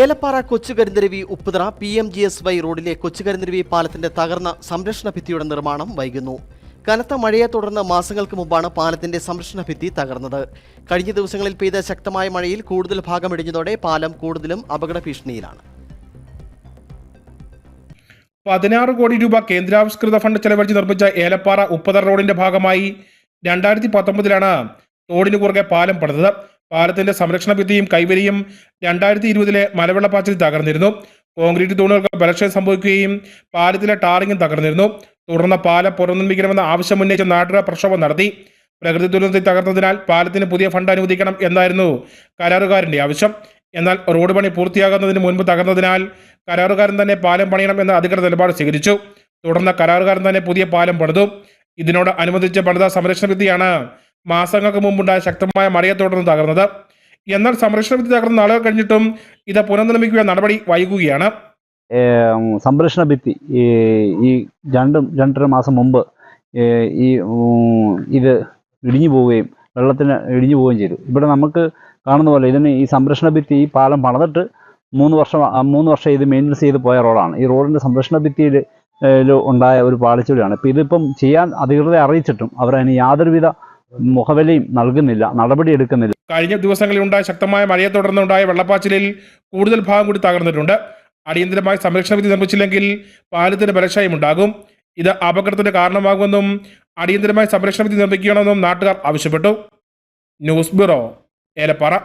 Elappara Kochukarintharavi Upputhara P M G S Y റോഡിലെ കൊച്ചുകരിന്തരവി പാലത്തിന്റെ തകർന്ന സംരക്ഷണ ഭിത്തിയുടെ നിർമ്മാണം വൈകുന്നു. കനത്ത മഴയെ തുടർന്ന് മാസങ്ങൾക്ക് മുമ്പാണ് പാലത്തിന്റെ സംരക്ഷണ ഭിത്തി തകർന്നത്. കഴിഞ്ഞ ദിവസങ്ങളിൽ പെയ്ത ശക്തമായ മഴയിൽ കൂടുതൽ ഭാഗം ഇടിഞ്ഞതോടെ പാലം കൂടുതലും അപകട ഭീഷണിയിലാണ് പതിനാറ് കോടി രൂപ കേന്ദ്രാവിഷ്കൃത ഫണ്ട് ചെലവഴിച്ച് നിർമ്മിച്ച ഏലപ്പാറ ഉപ്പുതറ റോഡിന്റെ ഭാഗമായി രണ്ടായിരത്തി പത്തൊമ്പതിലാണ് റോഡിന് കുറുകെ പാലം പണിതത്. പാലത്തിന്റെ സംരക്ഷണ ഭിത്തിയും കൈവരിയും രണ്ടായിരത്തി ഇരുപതിലെ മലവെള്ളപ്പാച്ചിൽ തകർന്നിരുന്നു. കോൺക്രീറ്റ് തൂണുകൾക്ക് ബലക്ഷയം സംഭവിക്കുകയും പാലത്തിലെ ടാറിങ്ങും തകർന്നിരുന്നു. തുടർന്ന് പാലം പുനർനിർമ്മിക്കണമെന്ന ആവശ്യം ഉന്നയിച്ച നാട്ടുകാർ പ്രക്ഷോഭം നടത്തി. പ്രകൃതി ദുരന്തത്തിൽ തകർന്നതിനാൽ പാലത്തിന് പുതിയ ഫണ്ട് അനുവദിക്കണം എന്നായിരുന്നു കരാറുകാരന്റെ ആവശ്യം. എന്നാൽ റോഡ് പണി പൂർത്തിയാകുന്നതിന് മുൻപ് തകർന്നതിനാൽ കരാറുകാരൻ തന്നെ പാലം പണിയണം എന്ന അധികൃതർ നിലപാട് സ്വീകരിച്ചു. തുടർന്ന് കരാറുകാരൻ തന്നെ പുതിയ പാലം പണിതു. ഇതിനോട് അനുബന്ധിച്ച് പണിത സംരക്ഷണ ഭിത്തിയാണ് മാസങ്ങൾക്ക് മുമ്പുണ്ടായ ശക്തമായ മഴയെ തുടർന്ന് തകർന്നത്. എന്നാൽ സംരക്ഷണ ഭിത്തി തകർന്ന നാളുകൾ കഴിഞ്ഞിട്ടും ഇത് പുനർനിർമ്മിക്കുക നടപടി വൈകുകയാണ്. സംരക്ഷണ ഭിത്തി ഈ രണ്ടും രണ്ടര മാസം മുമ്പ് ഈ ഇത് ഇടിഞ്ഞു പോവുകയും വെള്ളത്തിന് ഇടിഞ്ഞു പോവുകയും ചെയ്തു. ഇവിടെ നമുക്ക് കാണുന്ന പോലെ ഇതിന് ഈ സംരക്ഷണ ഭിത്തി ഈ പാലം പണിതിട്ട് മൂന്ന് വർഷം മൂന്ന് വർഷം ഇത് മെയിന്റനൻസ് ചെയ്ത് പോയ റോഡാണ്. ഈ റോഡിന്റെ സംരക്ഷണ ഭിത്തിയിൽ ഉണ്ടായ ഒരു പാളിച്ചൂടിയാണ്. ഇപ്പം ഇതിപ്പം ചെയ്യാൻ അധികൃതരെ അറിയിച്ചിട്ടും അവരതിന് യാതൊരുവിധ മുഖവിലയും നൽകുന്നില്ല നടപടി എടുക്കുന്നില്ല. കഴിഞ്ഞ ദിവസങ്ങളിൽ ഉണ്ടായ ശക്തമായ മഴയെ തുടർന്നുണ്ടായ വെള്ളപ്പാച്ചിലിൽ കൂടുതൽ ഭാഗം കൂടി തകർന്നിട്ടുണ്ട്. അടിയന്തരമായി സംരക്ഷണ വിധി നിർമ്മിച്ചില്ലെങ്കിൽ പാലത്തിന് ബലക്ഷയം ഉണ്ടാകും. ഇത് അപകടത്തിന് കാരണമാകുമെന്നും അടിയന്തരമായി സംരക്ഷണ വിധി നിർമ്മിക്കണമെന്നും നാട്ടുകാർ ആവശ്യപ്പെട്ടു. News bureau Elappara.